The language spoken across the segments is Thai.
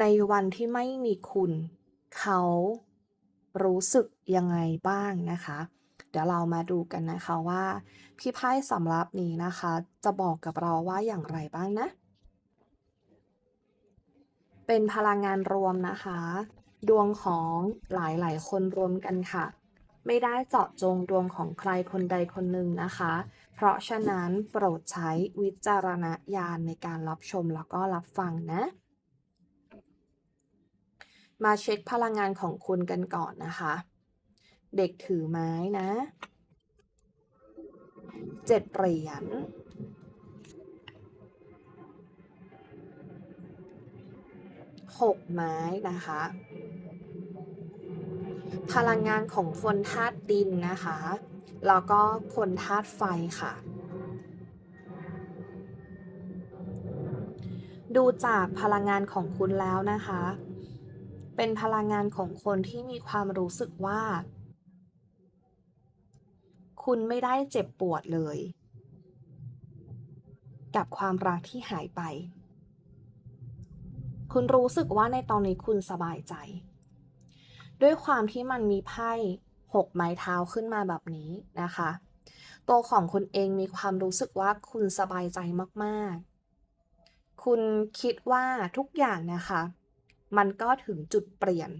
ในวันที่ไม่มีคุณ เขารู้สึกยังไงบ้างนะคะ เดี๋ยวเรามาดูกันนะคะว่าพี่ไพ่สำรับนี้นะคะ จะบอกกับเราว่าอย่างไรบ้างนะ เป็นพลังงานรวมนะคะ ดวงของหลายๆ คนรวมกันค่ะ ไม่ได้เจาะจงดวงของใครคนใดคนหนึ่งนะคะ เพราะฉะนั้นโปรดใช้วิจารณญาณในการรับชมแล้วก็รับฟังนะ มาเช็คพลังงานของคุณกันก่อนนะคะ เด็กถือไม้นะเจ็ดเหรียญหกไม้นะคะ พลังงานของคนธาตุดินนะคะ แล้วก็คนธาตุไฟค่ะ ดูจากพลังงานของคุณแล้วนะคะ เป็นพลังงานของคนที่มีความรู้สึกว่า คุณไม่ได้เจ็บปวดเลย กับความรักที่หายไป คุณรู้สึกว่าในตอนนี้คุณสบายใจ ด้วยความที่มันมีไพ่หกไม้เท้าขึ้นมาแบบนี้นะคะ ตัวของคุณเองมีความรู้สึกว่าคุณสบายใจมากๆ คุณคิดว่าทุกอย่างนะคะ มันก็ถึงจุดเปลี่ยน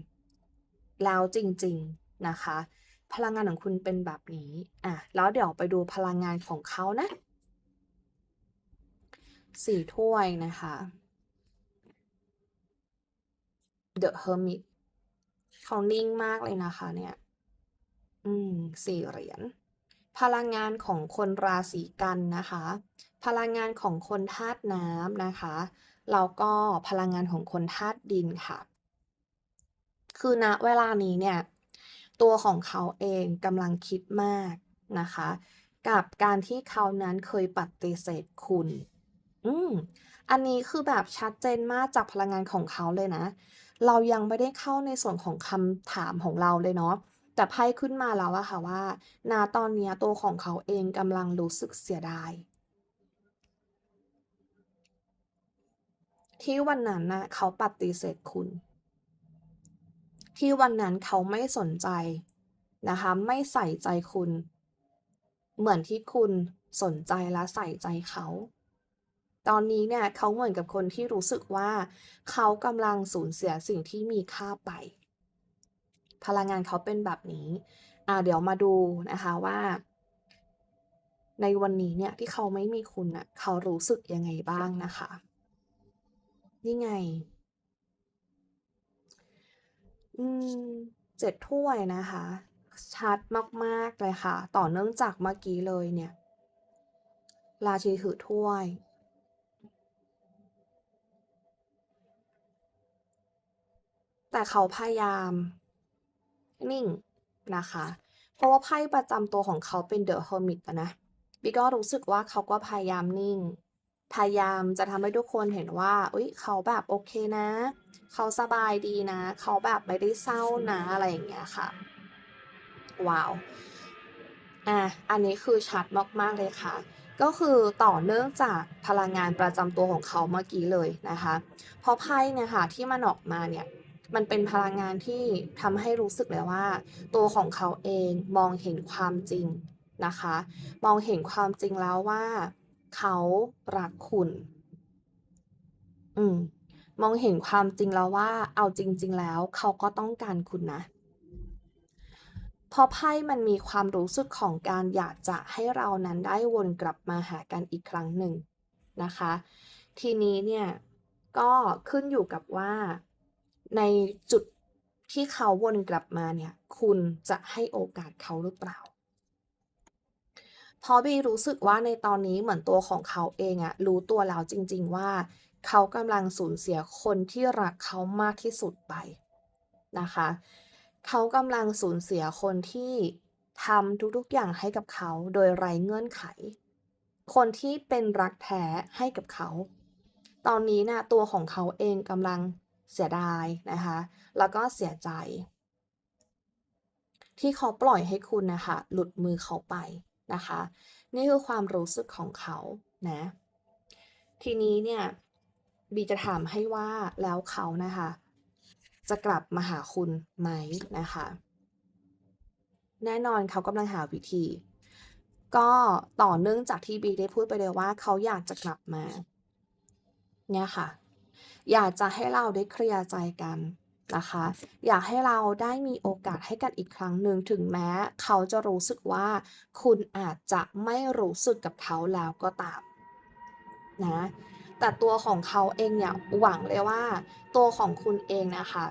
แล้วจริงๆนะคะ พลังงานของคุณเป็นแบบนี้อะแล้วเดี๋ยวไปดูพลังงานของเขานะสี่ถ้วยนะคะ The Hermit เขานิ่งมากเลยนะคะเนี่ย อืมสี่เหรียญ พลังงานของคนราศีกันนะคะ พลังงานของคนธาตุน้ำนะคะ แล้วก็พลังงานของคนธาตุดินค่ะ คือณเวลานี้เนี่ย ตัวของเขาเองกำลังคิดมากนะคะ กับการที่เขานั้นเคยปฏิเสธคุณ อืมอันนี้คือแบบชัดเจนมากจากพลังงานของเขาเลยนะ เรายังไม่ได้เข้าในส่วนของคำถามของเราเลยเนาะแต่ไพ่ขึ้นมาแล้วอะค่ะว่าณตอนนี้ตัวของเขาเองกำลังรู้สึกเสียดาย ที่วันนั้นน่ะเขาปฏิเสธคุณ ที่วันนั้นเขาไม่สนใจนะคะ ไม่ใส่ใจคุณ เหมือนที่คุณสนใจและใส่ใจเขา ตอนนี้เนี่ยเขาเหมือนกับคนที่รู้สึกว่า เขากำลังสูญเสียสิ่งที่มีค่าไป พลังงานเขาเป็นแบบนี้อ่าเดี๋ยวมาดูนะคะว่า ในวันนี้เนี่ยที่เขาไม่มีคุณน่ะเขารู้สึกยังไงบ้างนะคะ นี่ไง อืมเจ็ดถ้วยนะคะ ชัดมาก ๆ เลยค่ะ ต่อเนื่องจากเมื่อกี้เลยเนี่ย ราชีถือถ้วย แต่เขาพยายาม นิ่งนะคะ เพราะว่าไพ่ประจำตัวของเขาเป็น The Hermit อะนะบีก็รู้สึกว่าเขาก็พยายามนิ่ง พยายามจะทำให้ทุกคนเห็นว่าอุ๊ยเขาแบบโอเคนะ เขาสบายดีนะ เขาแบบไม่ได้เศร้านะอะไรอย่างเงี้ยค่ะ ว้าวอ่าอันนี้คือชัดมากๆเลยค่ะ ก็คือต่อเนื่องจากพลังงานประจำตัวของเขาเมื่อกี้เลยนะคะ เพราะไพ่เนี่ยค่ะที่มันออกมาเนี่ยมันเป็นพลังงานที่ทำให้รู้สึกเลยว่า ตัวของเขาเองมองเห็นความจริงนะคะ มองเห็นความจริงแล้วว่า เขารักคุณ อืม มองเห็นความจริงแล้วว่า เอาจริง ๆ แล้ว เขาก็ต้องการคุณนะพราะไพ่มันมีความรู้สึกของการอยากจะให้เรานั้นได้วนกลับมาหากันอีกครั้งหนึ่งนะคะ ทีนี้เนี่ยก็ขึ้นอยู่กับว่าในจุดที่เขาวนกลับมาเนี่ย คุณจะให้โอกาสเขาหรือเปล่า เพราะบีรู้สึกว่าในตอนนี้เหมือนตัวของเขาเองอะรู้ตัวแล้วจริง ๆว่า เขากำลังสูญเสียคนที่รักเขามากที่สุดไปนะคะ เขากำลังสูญเสียคนที่ทำทุกๆอย่างให้กับเขาโดยไร้เงื่อนไข คนที่เป็นรักแท้ให้กับเขา ตอนนี้น่ะตัวของเขาเองกำลังเสียดายนะคะ แล้วก็เสียใจ ที่เขาปล่อยให้คุณนะคะหลุดมือเขาไป นะคะ นี่คือความรู้สึกของเขานะ ทีนี้เนี่ยบีจะถามให้ว่าแล้วเขานะคะ จะกลับมาหาคุณไหมนะคะ แน่นอนเขากำลังหาวิธี ก็ต่อเนื่องจากที่บีได้พูดไปเลยว่า เขาอยากจะกลับมา เนี่ยค่ะ อยากจะให้เราได้เคลียร์ใจกัน นะคะ อยากให้เราได้มีโอกาสให้กันอีกครั้งหนึ่งถึงแม้ เขาจะรู้สึกว่า คุณอาจจะไม่รู้สึกกับเขาแล้วก็ตามนะแต่ตัวของเขาเองเนี่ยหวังเลยว่า ตัวของคุณเองนะคะ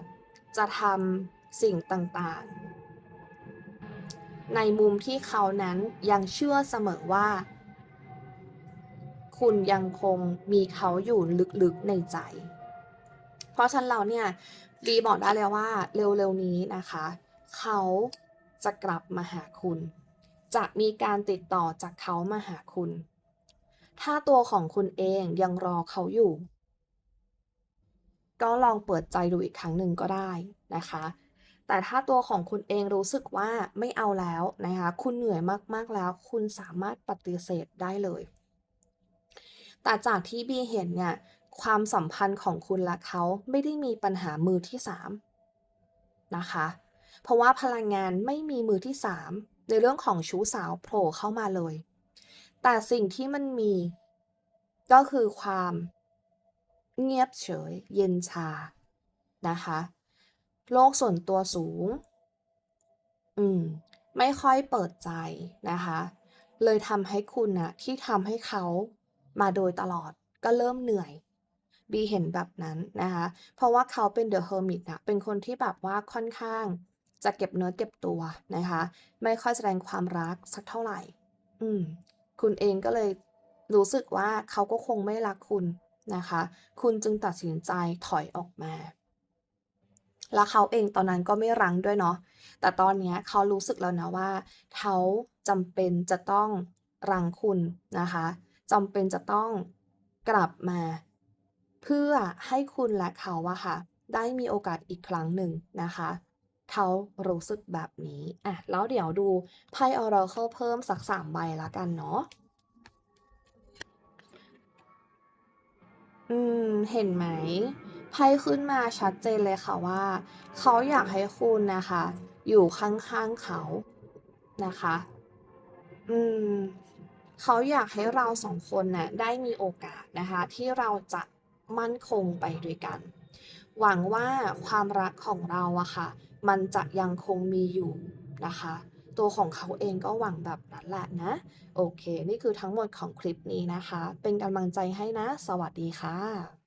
จะทำสิ่งต่างๆ ในมุมที่เขานั้นยังเชื่อเสมอว่า คุณยังคงมีเขาอยู่ลึกๆในใจ เพราะฉะนั้นเราเนี่ยบีบอกได้เลยว่าเร็วๆนี้นะคะ เขาจะกลับมาหาคุณ จะมีการติดต่อจากเขามาหาคุณ ถ้าตัวของคุณเองยังรอเขาอยู่ ก็ลองเปิดใจดูอีกครั้งหนึ่งก็ได้นะคะแต่ถ้าตัวของคุณเองรู้สึกว่าไม่เอาแล้วนะคะ คุณเหนื่อยมากๆแล้ว คุณสามารถปฏิเสธได้เลย แต่จากที่บีเห็นเนี่ย ความสัมพันธ์ของคุณและเขาไม่ได้มีปัญหามือที่สามนะคะ เพราะว่าพลังงานไม่มีมือที่สามในเรื่องของชู้สาวโผล่เข้ามาเลย แต่สิ่งที่มันมีก็คือความเงียบเฉย เย็นชานะคะโลกส่วนตัวสูง อืม ไม่ค่อยเปิดใจนะคะ เลยทำให้คุณนะที่ทำให้เขามาโดยตลอดก็เริ่มเหนื่อย บีเห็นแบบนั้นนะคะ เพราะว่าเขาเป็น The Hermit อะเป็นคนที่แบบว่าค่อนข้างจะเก็บเนื้อเก็บตัวนะคะ ไม่ค่อยแสดงความรักสักเท่าไหร่ อืม คุณเองก็เลยรู้สึกว่าเขาก็คงไม่รักคุณนะคะ คุณจึงตัดสินใจถอยออกมา แล้วเขาเองตอนนั้นก็ไม่รั้งด้วยเนาะ แต่ตอนนี้เขารู้สึกแล้วนะว่า เขาจำเป็นจะต้องรั้งคุณนะคะจำเป็นจะต้องกลับมา เพื่อให้คุณและเขาอะค่ะ ได้มีโอกาสอีกครั้งหนึ่งนะคะ เขารู้สึกแบบนี้อะแล้วเดี๋ยวดูไพ่ Oracle เพิ่มสักสามใบละกันเนาะอืม เห็นไหมไพ่ขึ้นมาชัดเจนเลยค่ะว่า เขาอยากให้คุณนะคะ อยู่ข้างๆเขานะคะ อืม เขาอยากให้เราสองคนน่ะได้มีโอกาสนะคะ ที่เราจะ มั่นคงไปด้วยกัน หวังว่าความรักของเราอะค่ะ มันจะยังคงมีอยู่นะคะ ตัวของเขาเองก็หวังแบบนั้นแหละนะ โอเค นี่คือทั้งหมดของคลิปนี้นะคะ เป็นกำลังใจให้นะ สวัสดีค่ะ